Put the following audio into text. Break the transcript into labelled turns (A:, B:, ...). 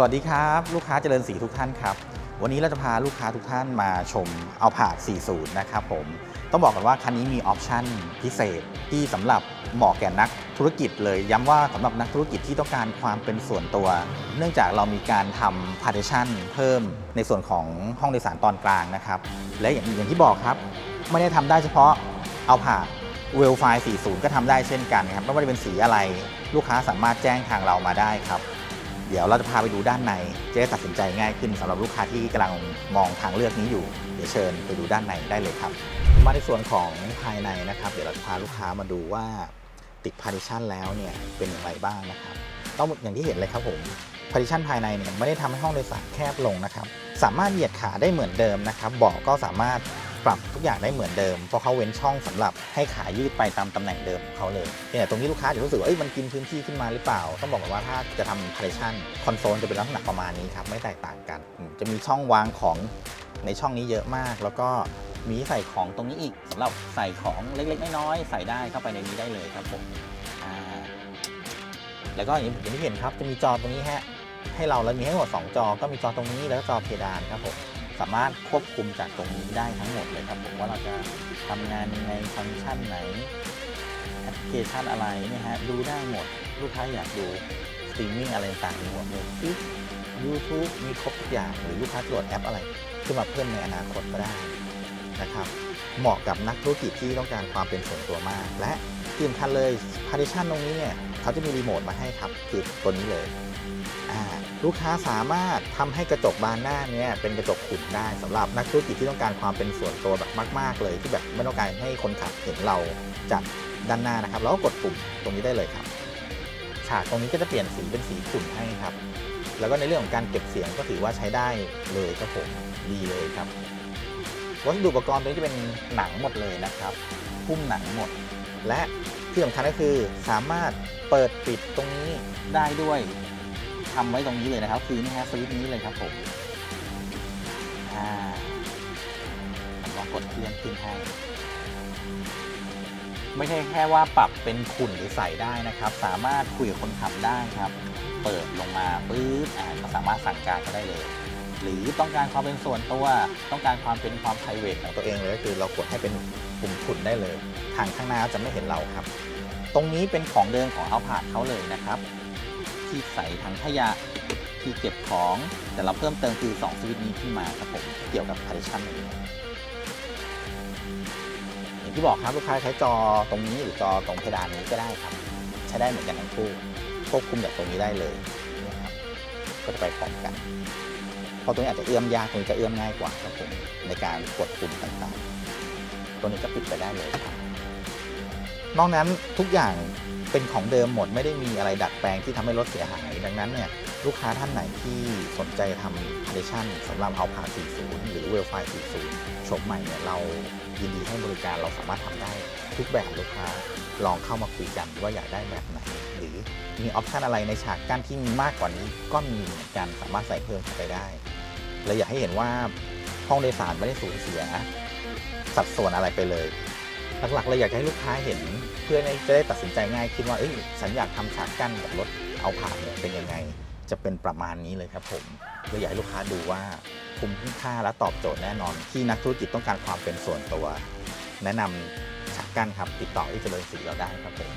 A: สวัสดีครับ ลูกค้าเจริญศรีทุกท่านครับ วันนี้เราจะพาลูกค้าทุกท่านมาชมเอาผาด40 นะครับผม ต้องบอกกันว่าคันนี้มีออปชั่นพิเศษที่สำหรับเหมาะแก่นักธุรกิจเลยย้ำว่าสำหรับนักธุรกิจที่ต้องการความเป็นส่วนตัว เนื่องจากเรามีการทำ partition เพิ่มในส่วนของห้องโดยสารตอนกลางนะครับ และอย่างอย่างที่บอกครับ ไม่ได้ทำได้เฉพาะเอาผาดเวลไฟ40 ก็ทำได้เช่นกันครับไม่ว่าจะเป็นสีอะไร ลูกค้าสามารถแจ้งทางเรามาได้ครับ เดี๋ยวเราจะพาไปดูด้านในจะได้ตัดสินใจง่ายขึ้นสำหรับลูกค้าที่กำลังมองทางเลือกนี้อยู่ เดี๋ยวเชิญไปดูด้านในได้เลยครับ มาในส่วนของภายในนะครับ เดี๋ยวเราจะพาลูกค้ามาดูว่าติด partition แล้วเนี่ยเป็นอย่างไรบ้างนะครับต้องอย่างที่เห็นเลยครับผม partition ภายในเนี่ยไม่ได้ทำให้ห้องโดยสารแคบลงนะครับ สามารถเหยียดขาได้เหมือนเดิมนะครับเบาะก็สามารถ ปรับทุกอย่างได้เหมือนเดิม เพราะเขาเว้นช่องสำหรับให้ขายืดไปตามตำแหน่งเดิมของเขาเลยเนี่ยตรงนี้ลูกค้าจะรู้สึกว่ามันกินพื้นที่ขึ้นมาหรือเปล่า ต้องบอกก่อนว่าถ้าจะทำ partition คอนโซลจะเป็นลักษณะประมาณนี้ครับไม่แตกต่างกัน จะมีช่องวางของในช่องนี้เยอะมาก แล้วก็มีใส่ของตรงนี้อีกสำหรับใส่ของเล็กๆน้อยๆใส่ได้เข้าไปในนี้ได้เลยครับผมแล้วก็อย่างที่เห็นครับจะมีจอตรงนี้ฮะให้เราแล้วมีให้หมด2จอก็มีจอตรงนี้แล้วก็จอเพดานครับผม สามารถควบคุมจากตรงนี้ได้ทั้งหมดเลยครับผมว่าเราจะทำงานยังไงฟังก์ชันไหนแอปพลิเคชันอะไรนี่ยฮะดูได้หมด ลูกค้าอยากดูสตรีมมิ่งอะไรต่างๆมีหมดเลยฟิกยูทูบมีครบทุกอย่างหรือลูกค้าโหลดแอปอะไรขึ้นมาเพิ่มในอนาคตก็ได้นะครับเหมาะกับนักธุรกิจที่ต้องการความเป็นส่วนตัวมาก และที่สำคัญเลย partition ตรงนี้เนี่ย เขาจะมีรีโมทมาให้ครับคือตัวนี้เลยลูกค้าสามารถทำให้กระจกบานหน้าเนี่ยเป็นกระจกขุ่นได้สำหรับนักธุรกิจที่ต้องการความเป็นส่วนตัวแบบมาก ๆ เลย ที่แบบไม่ต้องการให้คนขับเห็นเราจากด้านหน้านะครับเราก็กดปุ่มตรงนี้ได้เลยครับ ฉากตรงนี้ก็จะเปลี่ยนสีเป็นสีขุ่นให้ครับ แล้วก็ในเรื่องของการเก็บเสียงก็ถือว่าใช้ได้เลยครับผมดีเลยครับวัสดุอุปกรณ์ตัวนี้จะเป็นหนังหมดเลยนะครับหุ้มหนังหมด และ ที่สำคัญก็คือสามารถเปิดปิดตรงนี้ได้ด้วยทำไว้ตรงนี้เลยนะครับ คือนี่ฮะสวิตช์นี้เลยครับผมอ่าลองกดเลื่อนขึ้นให้ไม่ใช่แค่ว่าปรับเป็นขุ่นหรือใส่ได้นะครับ สามารถคุยกับคนขับได้ครับ เปิดลงมาปื๊ดอ่าก็สามารถสั่งการก็ได้เลย หรือต้องการความเป็นส่วนตัว ต้องการความเป็นความ p r i v a t ของตัวเองเลยก็คือเรากดให้เป็นปุ่มขุนได้เลย ทางข้างหน้าจะไม่เห็นเราครับ ตรงนี้เป็นของเดิมของเอาผาดเขาเลยนะครับ ที่ใส่ถังขยะที่เก็บของแต่เราเพิ่มเติมคือ 2 สวิตช์นี้ขึ้นมาครับผมเกี่ยวกับ partition นี้อย่างที่บอกครับลูกค้าใช้จอตรงนี้หรือจอตรงเพดานนี้ก็ได้ครับ ใช้ได้เหมือนกันทั้งคู่ควบคุมจากตรงนี้ได้เลยนี่ครับก็จะไปพร้อมกัน ราะตรงนี้อาจจะเอื้อมยากตรงนี้จะเอื้อมง่ายกว่าครับผมในการกดปุ่มต่างๆ ตัวนี้ก็ปิดไปได้เลยครับนอกนั้นทุกอย่างเป็นของเดิมหมดไม่ได้มีอะไรดัดแปลงที่ทำให้รถเสียหาย ดังนั้นเนี่ยลูกค้าท่านไหนที่สนใจทำ partition สำหรับเอาผ่า40 หรือ w e l f i 40โฉมใหม่เนี่ยเรายินดีให้บริการเราสามารถทำได้ทุกแบบลูกค้าลองเข้ามาคุยกันว่าอยากได้แบบไหน หรือมีออปชันอะไรในฉากกั้นที่มีมากกว่านี้ก็มีเหมือนกันสามารถใส่เพิ่มเข้าไปได้ เราอยากให้เห็นว่าห้องโดยสารไม่ได้สูญเสีย สัดส่วนอะไรไปเลยหลักๆเลยอยากให้ลูกค้าเห็นเพื่อจะได้ตัดสินใจง่ายขึ้นว่าเอ้ยฉันอยากทำฉากกั้นกับรถเอาผ่านเนี่ยเป็นยังไง จะเป็นประมาณนี้เลยครับผมเลยอยากให้ลูกค้าดูว่าคุ้มค่าและตอบโจทย์แน่นอน ที่นักธุรกิจต้องการความเป็นส่วนตัว แนะนำฉากกั้นครับติดต่อที่เจริญศรีเราได้ครับผม